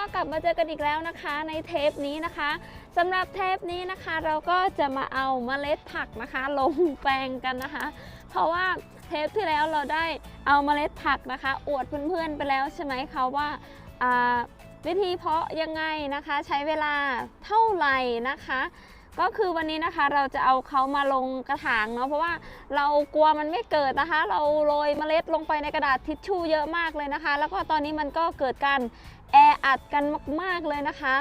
็กลับมาเจอกันอีกแล้วนะคะในเทปนี้นะคะสำหรับเทปนี้นะคะเราก็จะมาเอาเมล็ดผักนะคะลงแปลงกันนะคะ เพราะว่าเทปที่แล้วเราได้เอาเมล็ดผักนะคะ อวดเพื่อนๆไปแล้วใช่ไหมคะว่าวิธีเพาะยังไงนะคะ ใช้เวลาเท่าไหร่นะคะ ก็คือวันนี้นะคะเราจะเอาเขามาลงกระถางเนาะเพราะว่าเรากลัวมันไม่เกิดนะคะ เราโรยเมล็ดลงไปในกระดาษทิชชู่เยอะมากเลยนะคะ แล้วก็ตอนนี้มันก็เกิดการแออัดกันมากๆเลยนะคะ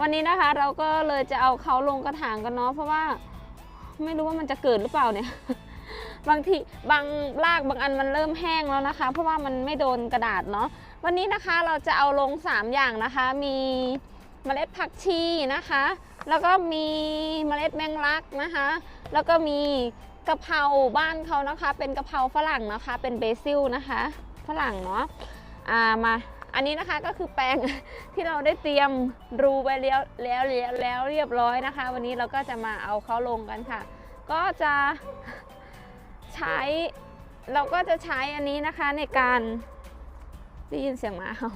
วันนี้นะคะเราก็เลยจะเอาเขาลงกระถางกันเนาะเพราะว่าไม่รู้ว่ามันจะเกิดหรือเปล่าเนี่ยบางทีบางรากบางอันมันเริ่มแห้งแล้วนะคะ เพราะว่ามันไม่โดนกระดาษเนาะวันนี้นะคะเราจะเอาลง 3 อย่างนะคะ มีเมล็ดผักชีนะคะ แล้วก็มีเมล็ดแมงลักนะคะ แล้วก็มีกะเพราบ้านเขานะคะ เป็นกะเพราฝรั่งนะคะ เป็นเบซิลนะคะ ฝรั่งเนาะอ่ามาอันนี้นะคะก็คือแปลงที่เราได้เตรียมรูไปแล้วแล้วแล้วแล้วเรียบร้อยนะคะ วันนี้เราก็จะมาเอาเขาลงกันค่ะ ก็จะใช้เราก็จะใช้อันนี้นะคะในการได้ยินเสียงหมาเห่า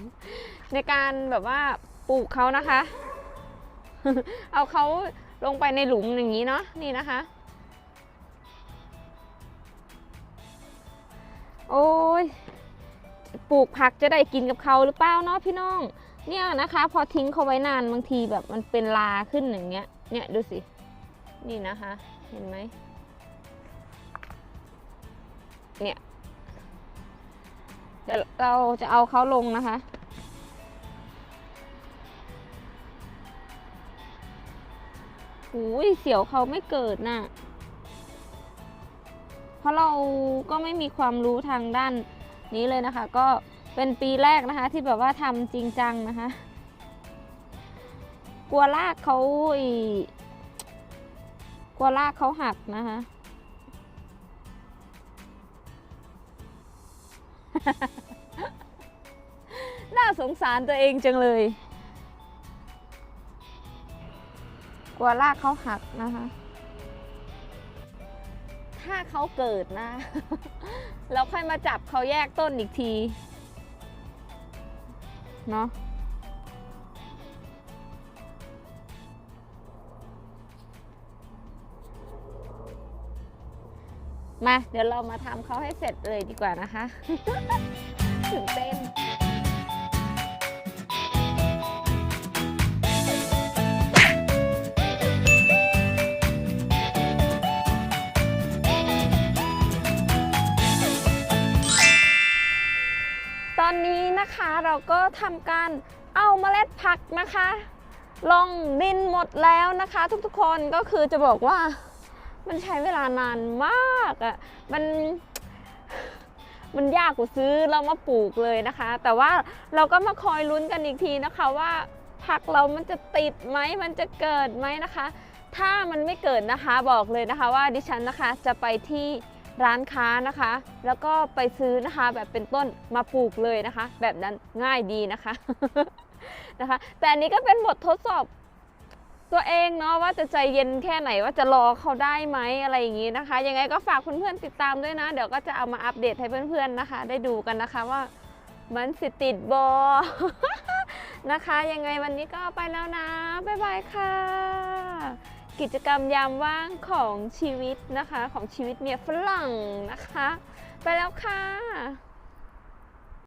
ในการแบบว่าปลูกเขานะคะ เอาเขาลงไปในหลุมอย่างนี้เนาะนี่นะคะ โอ้ยปลูกผักจะได้กินกับเขาหรือเปล่าเนาะพี่น้อง เนี่ยนะคะ พอทิ้งเขาไว้นานบางทีแบบมันเป็นลาขึ้นอย่างเงี้ย เนี่ยดูสิ นี่นะคะ เห็นไหมเนี่ยเดี๋ยวเราจะเอาเขาลงนะคะ อุ้ยเสียวเขาไม่เกิดน่ะ เพราะเราก็ไม่มีความรู้ทางด้านนี้เลยนะคะ ก็เป็นปีแรกนะคะ ที่แบบว่าทำจริงจังนะคะ กลัวรากเขาอีกลัวรากเขาหักนะคะน่าสงสารตัวเองจังเลย ลัวรากเขาหักนะคะ ถ้าเขาเกิดนะแล้วค่อยมาจับเขาแยกต้นอีกที เนาะมา เดี๋ยวเรามาทำเขาให้เสร็จเลยดีกว่านะคะตื่นเต้น อนนี้นะคะเราก็ทำการเอาเมล็ดผักนะคะ ลงดินหมดแล้วนะคะ ทุกๆคนก็คือจะบอกว่ามันใช้เวลานานมากอะ่ะมันมันยากกว่าซื้อเรามาปลูกเลยนะคะ แต่ว่าเราก็มาคอยลุ้นกันอีกทีนะคะว่าผักเรามันจะติดไหมมันจะเกิดไหมนะคะ ถ้ามันไม่เกิดนะคะบอกเลยนะคะว่าดิฉันนะคะจะไปที่ ร้านค้านะคะ แล้วก็ไปซื้อนะคะแบบเป็นต้นมาปลูกเลยนะคะ แบบนั้นง่ายดีนะคะนะคะ แต่อันนี้ก็เป็นบททดสอบตัวเองเนาะว่าจะใจเย็นแค่ไหนว่าจะรอเขาได้ไหมอะไรอย่างนี้นะคะ ยังไงก็ฝากเพื่อนๆติดตามด้วยนะ เดี๋ยวก็จะเอามาอัปเดตให้เพื่อนๆนะคะ ได้ดูกันนะคะว่ามันสิติดบอนะคะ ยังไงวันนี้ก็ไปแล้วนะ บ๊ายบายค่ะ กิจกรรมยามว่างของชีวิตนะคะ ของชีวิตเมียฝรั่งนะคะ ไปแล้วค่ะ